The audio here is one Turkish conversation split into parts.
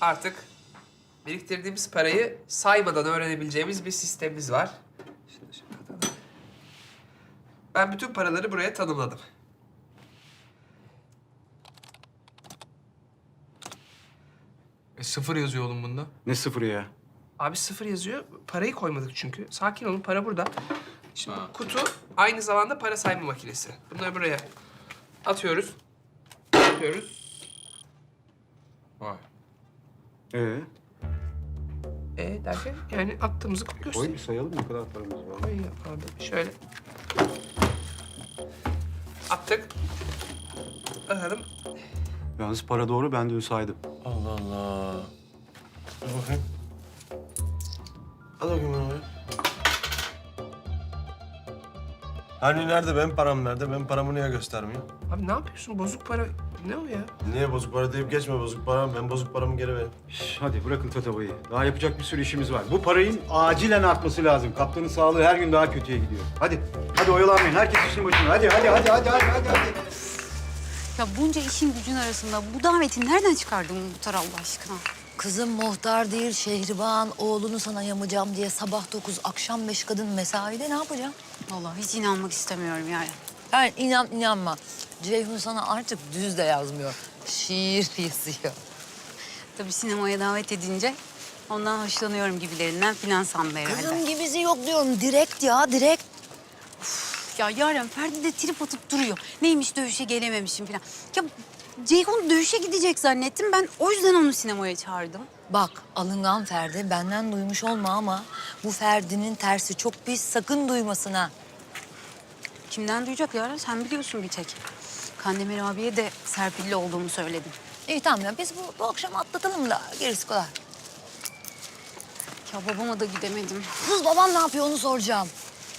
artık biriktirdiğimiz parayı saymadan öğrenebileceğimiz bir sistemimiz var. Şunu şöyle katalım. Ben bütün paraları buraya tanımladım. E, sıfır yazıyor oğlum bunda. Ne sıfırı ya? Abi sıfır yazıyor. Parayı koymadık çünkü. Sakin olun para burada. Şimdi kutu aynı zamanda para sayma makinesi. Bunları buraya atıyoruz. Atıyoruz. Vay. Ee, E derken yani attığımızı koy gösteriyor. bir sayalım ne kadar paramız var. Koy ya abi şöyle. Attık. Bakalım. Yalnız para doğru ben dün saydım. Allah Allah. Dur bakayım. Al bakayım onu oraya. Hani nerede benim param nerede? Benim paramı niye göstermiyor? Abi ne yapıyorsun? Bozuk para ne o ya? Niye bozuk para deyip geçme bozuk para. Ben bozuk paramı geri ver. Şş, hadi bırakın tatavayı. Daha yapacak bir sürü işimiz var. Bu parayın acilen artması lazım. Kaptanın sağlığı her gün daha kötüye gidiyor. Hadi, hadi oyalanmayın. Herkes işin başına. Hadi, hadi, hadi, hadi, hadi, hadi. hadi. Ya bunca işin gücün arasında bu daveti nereden çıkardın Muhtar Allah aşkına? Kızım muhtar değil Şehriban oğlunu sana yamacağım diye sabah dokuz akşam beş kadın mesaide ne yapacağım? Vallahi hiç inanmak istemiyorum yani. Yani inan inanma. Ceyhun sana artık düz de yazmıyor. Şiir yazıyor. Tabii sinemaya davet edince ondan hoşlanıyorum gibilerinden filan sandı herhalde. Kızım gibisi yok diyorum. Direkt ya direkt. Ya Yaren Ferdi de trip atıp duruyor. Neymiş dövüşe gelememişim filan. Ya Ceyhun dövüşe gidecek zannettim. Ben o yüzden onu sinemaya çağırdım. Bak alıngan Ferdi benden duymuş olma ama bu Ferdi'nin tersi çok pis sakın duymasın ha. Kimden duyacak Yaren? Sen biliyorsun bir tek. Kandemir abiye de Serpil'li olduğumu söyledim. İyi tamam ya biz bu, bu akşam atlatalım da gerisi kolay. Ya babama da gidemedim. Kız baban ne yapıyor onu soracağım.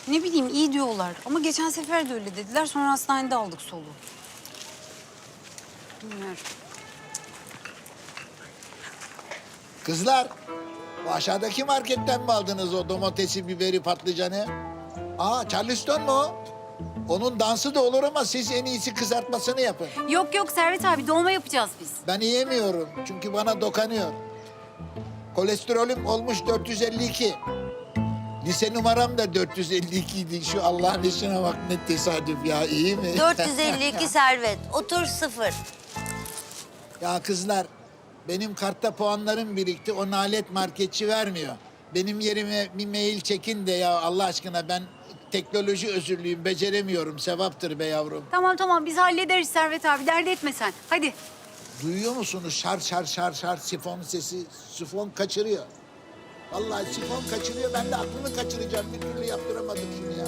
Ne bileyim iyi diyorlar ama geçen sefer de öyle dediler. Sonra hastanede aldık soluğu. Bilmiyorum. Kızlar, bu aşağıdaki marketten mi aldınız o domatesi, biberi, patlıcanı? Aa, Charleston mu o? Onun dansı da olur ama siz en iyisi kızartmasını yapın. Yok yok Servet abi dolma yapacağız biz. Ben yiyemiyorum çünkü bana dokanıyor. Kolesterolüm olmuş 452. Lise numaram da 452 idi. Şu Allah'ın işine bak ne tesadüf ya iyi mi? 452 servet. Otur sıfır. Ya kızlar, benim kartta puanlarım birikti. O nalet marketçi vermiyor. Benim yerime bir mail çekin de ya Allah aşkına ben teknoloji özürlüyüm, beceremiyorum. Sevaptır be yavrum. Tamam tamam biz hallederiz Servet abi dert etme sen. Hadi. Duyuyor musunuz? Şar şar şar şar sifon sesi. Sifon kaçırıyor. Vallahi sifon kaçırıyor. Ben de aklını kaçıracağım. Bir türlü yaptıramadım şunu ya.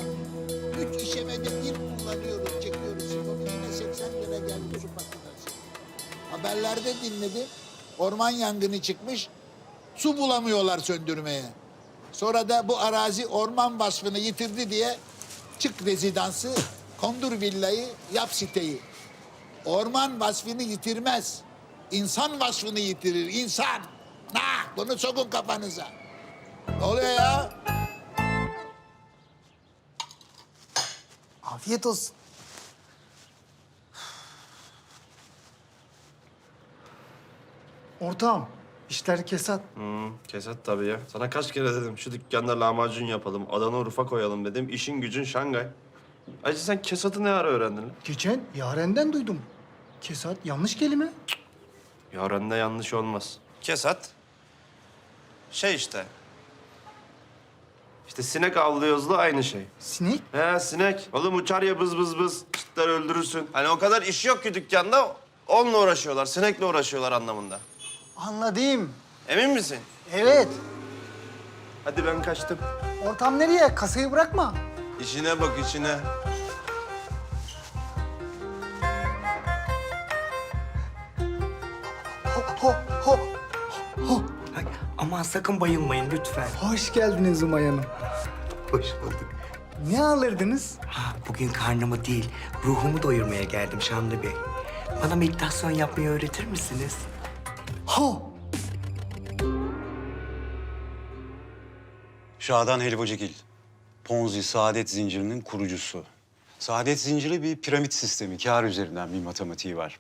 Üç işemede bir kullanıyoruz, çekiyoruz sifonu. Yine 80 lira geldi şu makinesi. Haberlerde dinledim. Orman yangını çıkmış. Su bulamıyorlar söndürmeye. Sonra da bu arazi orman vasfını yitirdi diye çık rezidansı, kondur villayı, yap siteyi. Orman vasfını yitirmez. İnsan vasfını yitirir. İnsan. Ha, bunu sokun kafanıza. Ne oluyor ya? Afiyet olsun. Ortağım, işler kesat. Hı, kesat tabii ya. Sana kaç kere dedim şu dükkanda lahmacun yapalım, Adana Urfa koyalım dedim. İşin gücün Şangay. Ayrıca sen kesatı ne ara öğrendin lan? Geçen Yaren'den duydum. Kesat yanlış kelime. Yarende yanlış olmaz. Kesat. Şey işte. İşte sinek avlıyoruzla aynı şey. Sinek. He sinek. Oğlum uçar ya bız bız bız. Çıtlar öldürürsün. Hani o kadar iş yok ki dükkanda. Onunla uğraşıyorlar, sinekle uğraşıyorlar anlamında. Anladım. Emin misin? Evet. Hadi ben kaçtım. Ortam nereye? Kasayı bırakma. İşine bak işine. Ho, ho, ho. ho. Ay, aman sakın bayılmayın lütfen. Hoş geldiniz Umay Hanım. Hoş bulduk. Ne alırdınız? Ha, bugün karnımı değil, ruhumu doyurmaya geldim Şanlı Bey. Bana meditasyon yapmayı öğretir misiniz? Ho. Şadan Helvacıgil. Ponzi saadet zincirinin kurucusu. Saadet zinciri bir piramit sistemi. Kâr üzerinden bir matematiği var.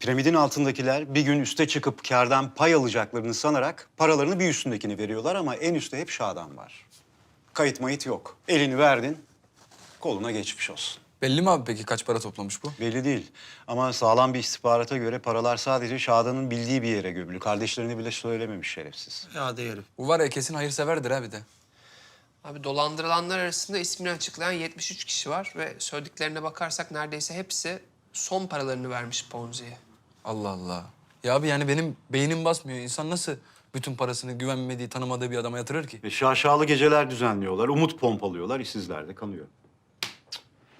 Piramidin altındakiler bir gün üste çıkıp kardan pay alacaklarını sanarak paralarını bir üstündekini veriyorlar ama en üstte hep Şadan var. Kayıt mayıt yok. Elini verdin, koluna geçmiş olsun. Belli mi abi peki kaç para toplamış bu? Belli değil ama sağlam bir istihbarata göre paralar sadece Şadan'ın bildiği bir yere gömülü. Kardeşlerine bile söylememiş şerefsiz. Ya değerim. Bu var ya kesin hayırseverdir ha bir de. Abi dolandırılanlar arasında ismini açıklayan 73 kişi var ve söylediklerine bakarsak neredeyse hepsi son paralarını vermiş Ponzi'ye. Allah Allah. Ya abi yani benim beynim basmıyor. İnsan nasıl bütün parasını güvenmediği, tanımadığı bir adama yatırır ki? Ve şaşalı geceler düzenliyorlar, umut pompalıyorlar, işsizler de kalıyor.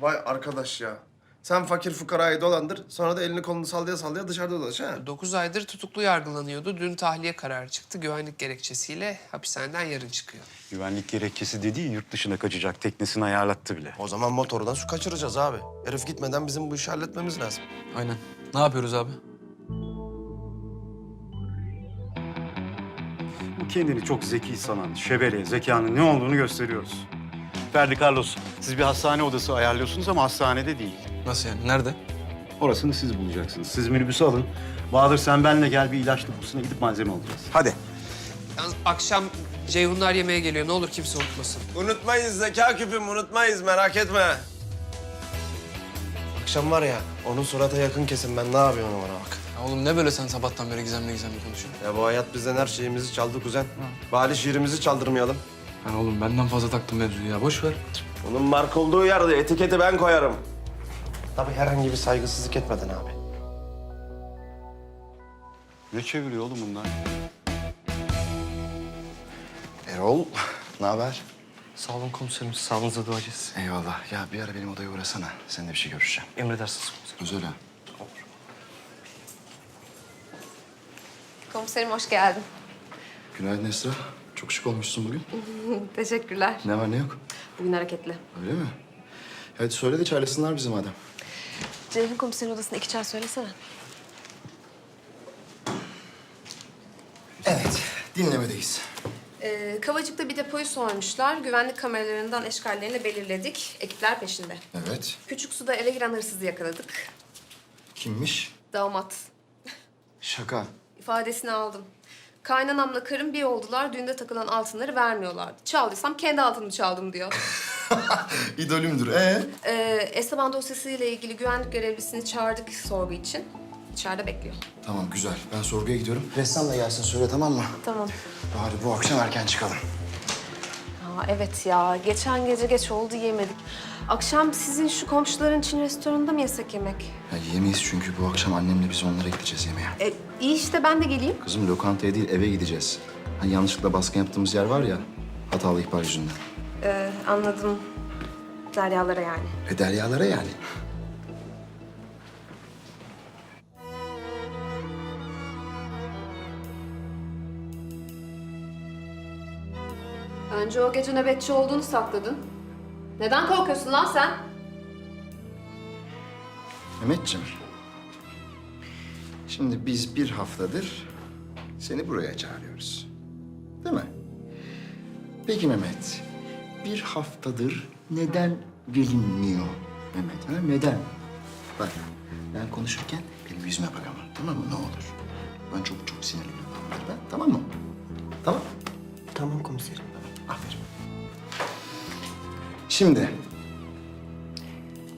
Vay arkadaş ya. Sen fakir fukarayı dolandır, sonra da elini kolunu sallaya sallaya dışarıda dolaş ha. 9 aydır tutuklu yargılanıyordu. Dün tahliye kararı çıktı. Güvenlik gerekçesiyle hapishaneden yarın çıkıyor. Güvenlik gerekçesi dediği yurt dışına kaçacak teknesini ayarlattı bile. O zaman motordan su kaçıracağız abi. Herif gitmeden bizim bu işi halletmemiz lazım. Aynen. Ne yapıyoruz abi? Bu kendini çok zeki sanan, şebele, zekanın ne olduğunu gösteriyoruz. Ferdi Carlos, siz bir hastane odası ayarlıyorsunuz ama hastanede değil. Nasıl yani? Nerede? Orasını siz bulacaksınız. Siz minibüsü alın. Bahadır sen benle gel bir ilaç deposuna gidip malzeme alacağız. Hadi. Yalnız akşam Ceyhunlar yemeğe geliyor. Ne olur kimse unutmasın. Unutmayız zeka küpüm, unutmayız merak etme. Akşam var ya, onun surata yakın kesin ben ne yapıyorum ona bak. Ya oğlum ne böyle sen sabahtan beri gizemli gizemli konuşuyorsun? Ya bu hayat bizden her şeyimizi çaldı kuzen. Bari şiirimizi çaldırmayalım. Ya oğlum benden fazla taktım mevzuyu ya. Boş ver. Onun mark olduğu yerde etiketi ben koyarım. Tabii herhangi bir saygısızlık etmeden abi. Ne çeviriyor oğlum bunlar? Erol, ne haber? Sağ olun komiserim, sağlığınıza duacağız. Eyvallah. Ya bir ara benim odaya uğrasana. Seninle bir şey görüşeceğim. Emredersiniz komiserim. Özel ha. Komiserim hoş geldin. Günaydın Esra. Çok şık olmuşsun bugün. Teşekkürler. Ne var ne yok? Bugün hareketli. Öyle mi? Hadi söyle de çağırsınlar bizi madem. Ceyhun komiserin odasına iki çay söylesene. Evet, dinlemedeyiz. Ee, Kavacık'ta bir depoyu soymuşlar. Güvenlik kameralarından eşkallerini belirledik. Ekipler peşinde. Evet. Küçük suda eve giren hırsızı yakaladık. Kimmiş? Damat. Şaka. İfadesini aldım. Kaynanamla karım bir oldular. Düğünde takılan altınları vermiyorlardı. Çaldıysam kendi altınımı çaldım diyor. İdolümdür. Ee? Ee, Esteban dosyasıyla ilgili güvenlik görevlisini çağırdık sorgu için. İçeride bekliyor. Tamam güzel. Ben sorguya gidiyorum. Ressam da gelsin söyle tamam mı? Tamam. Bari bu akşam erken çıkalım. Aa, evet ya. Geçen gece geç oldu yemedik. Akşam sizin şu komşuların Çin restoranında mı yesek yemek? Ya yemeyiz çünkü bu akşam annemle biz onlara gideceğiz yemeğe. E, iyi işte ben de geleyim. Kızım lokantaya değil eve gideceğiz. Hani yanlışlıkla baskın yaptığımız yer var ya. Hatalı ihbar yüzünden. Ee, anladım. Deryalara yani. E deryalara yani. Önce o gece nöbetçi olduğunu sakladın. Neden korkuyorsun lan sen? Mehmetciğim. Şimdi biz bir haftadır seni buraya çağırıyoruz. Değil mi? Peki Mehmet, bir haftadır neden gelinmiyor Mehmet? Ha? Neden? Bak, ben konuşurken benim yüzüme bak ama tamam mı? Ne olur. Ben çok çok sinirliyim ben. Tamam mı? Tamam. Tamam komiserim. Aferin. Şimdi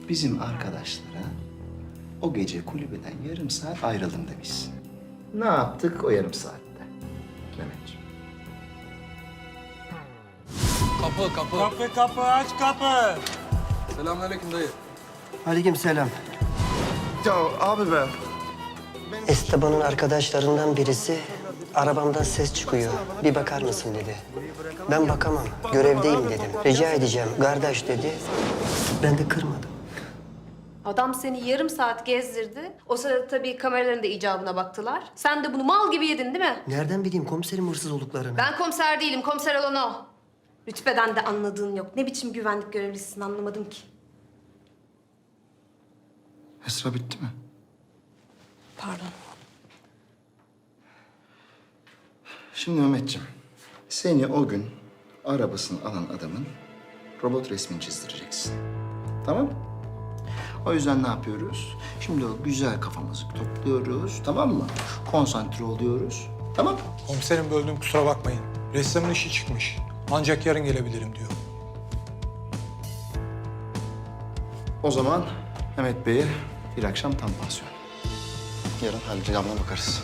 bizim arkadaşlara o gece kulübeden yarım saat ayrıldım demişsin. Ne yaptık o yarım saatte? Mehmetciğim. Kapı, kapı. Kapı kapı aç kapı. Selamünaleyküm dayı. Aleyküm selam. Ya abi be. Esteban'ın arkadaşlarından birisi arabamdan ses çıkıyor. Bir bakar mısın dedi. Ben bakamam. Görevdeyim dedim. Rica edeceğim. Kardeş dedi. Ben de kırmadım. Adam seni yarım saat gezdirdi. O sırada tabii kameraların da icabına baktılar. Sen de bunu mal gibi yedin değil mi? Nereden bileyim komiserim hırsız olduklarını? Ben komiser değilim. Komiser olan o. Rütbeden de anladığın yok. Ne biçim güvenlik görevlisisin anlamadım ki. Esra bitti mi? Pardon. Şimdi Mehmetciğim, seni o gün arabasını alan adamın robot resmini çizdireceksin. Tamam? O yüzden ne yapıyoruz? Şimdi o güzel kafamızı topluyoruz, tamam mı? Konsantre oluyoruz, tamam mı? Komiserim böldüm kusura bakmayın. Ressamın işi çıkmış. Ancak yarın gelebilirim diyor. O zaman Mehmet Bey'e bir akşam tam pansiyon. Yarın halledeceğimle bakarız.